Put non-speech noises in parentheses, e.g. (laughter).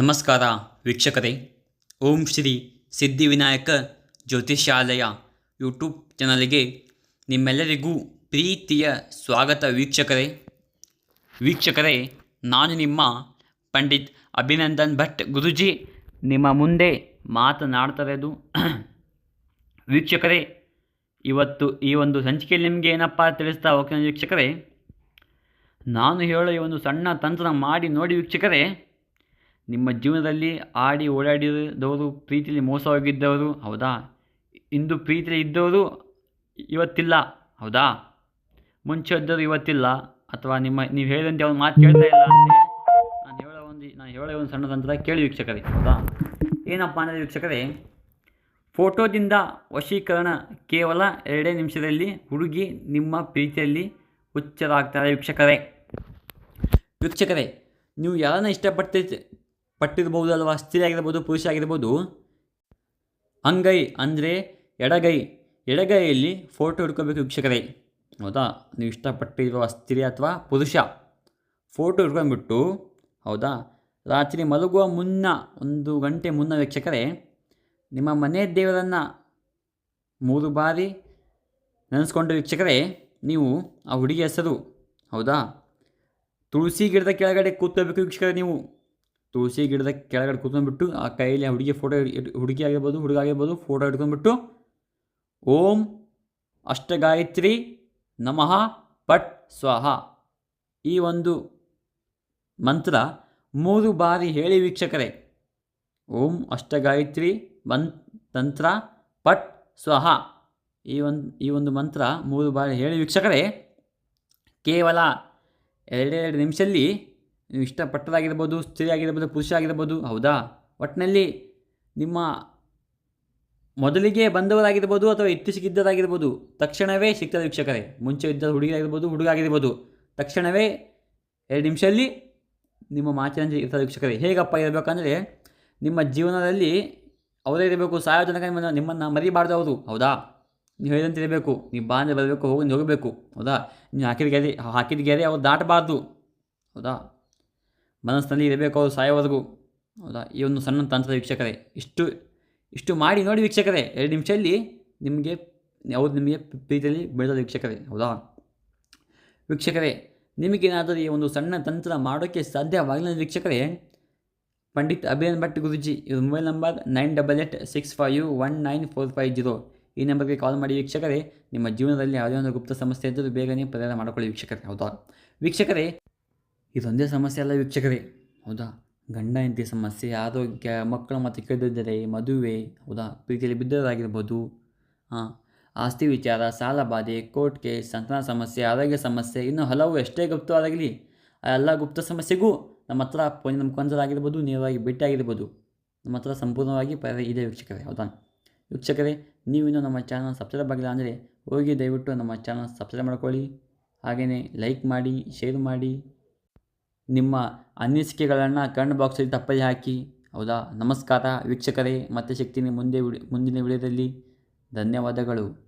ನಮಸ್ಕಾರ ವೀಕ್ಷಕರೇ. ಓಂ ಶ್ರೀ ಸಿದ್ಧಿವಿನಾಯಕ ಜ್ಯೋತಿಷ್ಯಾಲಯ ಯೂಟ್ಯೂಬ್ ಚಾನಲ್ಗೆ ನಿಮ್ಮೆಲ್ಲರಿಗೂ ಪ್ರೀತಿಯ ಸ್ವಾಗತ ವೀಕ್ಷಕರೇ. ವೀಕ್ಷಕರೇ, ನಾನು ನಿಮ್ಮ ಪಂಡಿತ್ ಅಭಿನಂದನ್ ಭಟ್ ಗುರುಜಿ ನಿಮ್ಮ ಮುಂದೆ ಮಾತನಾಡ್ತಿರೋದು. (clears throat) ವೀಕ್ಷಕರೇ, ಇವತ್ತು ಈ ಒಂದು ಸಂಚಿಕೆಯಲ್ಲಿ ನಿಮಗೆ ಏನಪ್ಪ ತಿಳಿಸ್ತಾ ಹೋಗ್ತೇನೆ ವೀಕ್ಷಕರೇ. ನಾನು ಹೇಳೋ ಈ ಒಂದು ಸಣ್ಣ ತಂತ್ರ ಮಾಡಿ ನೋಡಿ ವೀಕ್ಷಕರೇ. ನಿಮ್ಮ ಜೀವನದಲ್ಲಿ ಆಡಿ ಓಡಾಡಿದವರು, ಪ್ರೀತಿಯಲ್ಲಿ ಮೋಸ ಹೋಗಿದ್ದವರು ಹೌದಾ? ಇಂದು ಪ್ರೀತಿಯಲ್ಲಿ ಇದ್ದವರು ಇವತ್ತಿಲ್ಲ, ಹೌದಾ? ಮುಂಚೆ ಇದ್ದವರು ಇವತ್ತಿಲ್ಲ. ಅಥವಾ ನಿಮ್ಮ, ನೀವು ಹೇಳಿದಂತೆ ಅವ್ರು ಮಾತು ಕೇಳ್ತಾ ಇಲ್ಲ ಅಂತ ನಾನು ಹೇಳೋ ಒಂದು, ನಾನು ಹೇಳೋ ಒಂದು ಸಣ್ಣದಂತರ ಕೇಳಿ ವೀಕ್ಷಕರೇ, ಹೌದಾ? ಏನಪ್ಪ ಅಂದರೆ ವೀಕ್ಷಕರೇ, ಫೋಟೋದಿಂದ ವಶೀಕರಣ ಕೇವಲ ಎರಡೇ ನಿಮಿಷದಲ್ಲಿ ಹುಡುಗಿ ನಿಮ್ಮ ಪ್ರೀತಿಯಲ್ಲಿ ಹುಚ್ಚರಾಗ್ತಾರೆ ವೀಕ್ಷಕರೇ. ವೀಕ್ಷಕರೇ, ನೀವು ಯಾರನ್ನ ಇಷ್ಟಪಡ್ತಿ ಪಟ್ಟಿರ್ಬೋದು ಅಥವಾ ಸ್ತ್ರೀ ಆಗಿರ್ಬೋದು ಪುರುಷ ಆಗಿರ್ಬೋದು ಅಂಗೈ ಅಂದರೆ ಎಡಗೈ. ಎಡಗೈಯಲ್ಲಿ ಫೋಟೋ ಹಿಡ್ಕೋಬೇಕು ವೀಕ್ಷಕರೇ. ಹೌದಾ? ನೀವು ಇಷ್ಟಪಟ್ಟಿರುವ ಸ್ತ್ರೀ ಅಥವಾ ಪುರುಷ. ಫೋಟೋ ಹಿಡ್ಕೊಂಡ್ಬಿಟ್ಟು, ಹೌದಾ? ರಾತ್ರಿ ಮಲಗುವ ಮುನ್ನ, ಒಂದು ಗಂಟೆ ಮುನ್ನ ವೀಕ್ಷಕರೇ, ನಿಮ್ಮ ಮನೆ ದೇವರನ್ನು ಮೂರು ಬಾರಿ ನೆನೆಸ್ಕೊಂಡ ವೀಕ್ಷಕರೇ, ನೀವು ಆ ಹುಡುಗಿ ಹೆಸರು, ಹೌದಾ? ತುಳಸಿ ಗಿಡದ ಕೆಳಗಡೆ ಕೂತ್ಕೋಬೇಕು ವೀಕ್ಷಕರೇ ನೀವು. ತುಳಸಿ ಗಿಡದ ಕೆಳಗಡೆ ಕೂತ್ಕೊಂಡ್ಬಿಟ್ಟು ಆ ಕೈಯಲ್ಲಿ ಹುಡುಗಿ ಫೋಟೋ ಹುಡುಗಿ ಆಗಿರ್ಬೋದು, ಹುಡುಗ ಆಗಿರ್ಬೋದು ಫೋಟೋ ಹಿಡ್ಕೊಂಡ್ಬಿಟ್ಟು ಓಂ ಅಷ್ಟಗಾಯತ್ರಿ ನಮಃ ಪಟ್ ಸ್ವಾಹ. ಈ ಒಂದು ಮಂತ್ರ ಮೂರು ಬಾರಿ ಹೇಳಿ ವೀಕ್ಷಕರೇ. ಓಂ ಅಷ್ಟಗಾಯತ್ರಿ ಮನ್, ತಂತ್ರ ಪಟ್ ಸ್ವಹ. ಈ ಒಂದು ಈ ಒಂದು ಮಂತ್ರ ಮೂರು ಬಾರಿ ಹೇಳಿ ವೀಕ್ಷಕರೇ. ಕೇವಲ ಎರಡೆರಡು ನಿಮಿಷದಲ್ಲಿ ನೀವು ಇಷ್ಟಪಟ್ಟದಾಗಿರ್ಬೋದು ಸ್ತ್ರೀ ಆಗಿರ್ಬೋದು ಪುರುಷ ಆಗಿರ್ಬೋದು ಹೌದಾ? ಒಟ್ಟಿನಲ್ಲಿ ನಿಮ್ಮ ಮೊದಲಿಗೆ ಬಂದವರಾಗಿರ್ಬೋದು ಅಥವಾ ಇತ್ತೀಚೆಗಿದ್ದರಾಗಿರ್ಬೋದು ತಕ್ಷಣವೇ ಸಿಗ್ತದೆ ವೀಕ್ಷಕರೇ. ಮುಂಚೆ ಇದ್ದ ಹುಡುಗಿ ಆಗಿರ್ಬೋದು ಹುಡುಗ ಆಗಿರ್ಬೋದು ತಕ್ಷಣವೇ ಎರಡು ನಿಮಿಷದಲ್ಲಿ ನಿಮ್ಮ ಮಾತಿನ ಇರ್ತದೆ ವೀಕ್ಷಕರೇ. ಹೇಗಪ್ಪ ಇರಬೇಕಂದ್ರೆ ನಿಮ್ಮ ಜೀವನದಲ್ಲಿ ಅವರೇ ಇರಬೇಕು ಸಾಯೋ ತನಕ ನಿಮ್ಮನ್ನು ನಿಮ್ಮನ್ನು ಮರಿಬಾರ್ದು ಅವರು, ಹೌದಾ? ನೀವು ಹೇಳಿದಂತೆ ಇರಬೇಕು, ನೀವು ಬಾ ಬರಬೇಕು, ಹೋಗಿ ಹೋಗಬೇಕು, ಹೌದಾ? ನೀವು ಹಾಕಿದ ಗೆರೆ ಹಾಕಿದ ಗೆರೆ ಅವ್ರು ದಾಟಬಾರ್ದು, ಹೌದಾ? ಮನಸ್ಸಿನಲ್ಲಿ ಇರಬೇಕು ಅವರು ಸಾಯೋವರೆಗೂ. ಹೌದಾ? ಈ ಒಂದು ಸಣ್ಣ ತಂತ್ರದ ವೀಕ್ಷಕರೇ, ಇಷ್ಟು ಇಷ್ಟು ಮಾಡಿ ನೋಡಿ ವೀಕ್ಷಕರೇ, ಎರಡು ನಿಮಿಷದಲ್ಲಿ ನಿಮಗೆ ಅವ್ರು ನಿಮಗೆ ಪ್ರೀತಿಯಲ್ಲಿ ಬೆಳೆದ ವೀಕ್ಷಕರೇ, ಹೌದಾ? ವೀಕ್ಷಕರೇ, ನಿಮಗೇನಾದರೂ ಈ ಒಂದು ಸಣ್ಣ ತಂತ್ರ ಮಾಡೋಕ್ಕೆ ಸಾಧ್ಯವಾಗಲಿಲ್ಲ ವೀಕ್ಷಕರೇ, ಪಂಡಿತ್ ಅಭಿನಂದ್ ಭಟ್ ಗುರುಜಿ, ಇವ್ರ mobile number nine double eight six five one nine four five zero. ಈ ನಂಬರ್ಗೆ ಕಾಲ್ ಮಾಡಿ ವೀಕ್ಷಕರೇ, ನಿಮ್ಮ ಜೀವನದಲ್ಲಿ ಯಾವುದೇ ಒಂದು ಗುಪ್ತ ಸಮಸ್ಯೆ ಇದ್ದರೂ ಬೇಗನೆ ಪರಿಹಾರ ಮಾಡಿಕೊಳ್ಳಿ ವೀಕ್ಷಕರೇ, ಹೌದಾ? ವೀಕ್ಷಕರೇ ಇದೊಂದೇ ಸಮಸ್ಯೆ ಅಲ್ಲ ವೀಕ್ಷಕರೇ. ಹೌದಾ? ಗಂಡ ಹೆಂಡತಿ ಸಮಸ್ಯೆ, ಆರೋಗ್ಯ, ಮಕ್ಕಳು ಮತ್ತು ಕೆಡದಿದ್ದರೆ ಮದುವೆ, ಹೌದಾ? ಪ್ರೀತಿಯಲ್ಲಿ ಬಿದ್ದರಾಗಿರ್ಬೋದು ಹಾಂ ಆಸ್ತಿ ವಿಚಾರ, ಸಾಲ ಬಾಧೆ, ಕೋರ್ಟ್ ಕೇಸ್, ಸಂತಾನ ಸಮಸ್ಯೆ, ಆರೋಗ್ಯ ಸಮಸ್ಯೆ, ಇನ್ನು ಹಲವು ಎಷ್ಟೇ ಗುಪ್ತವಾಗಲಿ ಆ ಎಲ್ಲ ಗುಪ್ತ ಸಮಸ್ಯೆಗೂ ನಮ್ಮ ಹತ್ರ ಪೋನಿನ ಮುಖಾಂತರ ಆಗಿರ್ಬೋದು ನೇರವಾಗಿ ಭೇಟಿಯಾಗಿರ್ಬೋದು. ನಮ್ಮ ಹತ್ರ ಸಂಪೂರ್ಣವಾಗಿ ಪರ ಇದೆ ವೀಕ್ಷಕರೇ, ಹೌದಾ? ವೀಕ್ಷಕರೇ ನೀವಿನ್ನೂ ನಮ್ಮ ಚಾನಲ್ ಸಬ್ಸ್ಕ್ರೈಬ್ ಆಗಿಲ್ಲ ಅಂದರೆ ಹೋಗಿ ದಯವಿಟ್ಟು ನಮ್ಮ ಚಾನಲ್ ಸಬ್ಸ್ಕ್ರೈಬ್ ಮಾಡ್ಕೊಳ್ಳಿ. ಹಾಗೆಯೇ ಲೈಕ್ ಮಾಡಿ ಶೇರ್ ಮಾಡಿ. ನಿಮ್ಮ ಅನಿಸಿಕೆಗಳನ್ನು ಕಮೆಂಟ್ ಬಾಕ್ಸಲ್ಲಿ ತಪ್ಪದೆ ಹಾಕಿ. ಹೌದಾ? ನಮಸ್ಕಾರ ವೀಕ್ಷಕರೇ, ಮತ್ತೆ ಸಿಗ್ತೀನಿ ಮುಂದೆ ಮುಂದಿನ ವಿಡಿಯೋದಲ್ಲಿ. ಧನ್ಯವಾದಗಳು.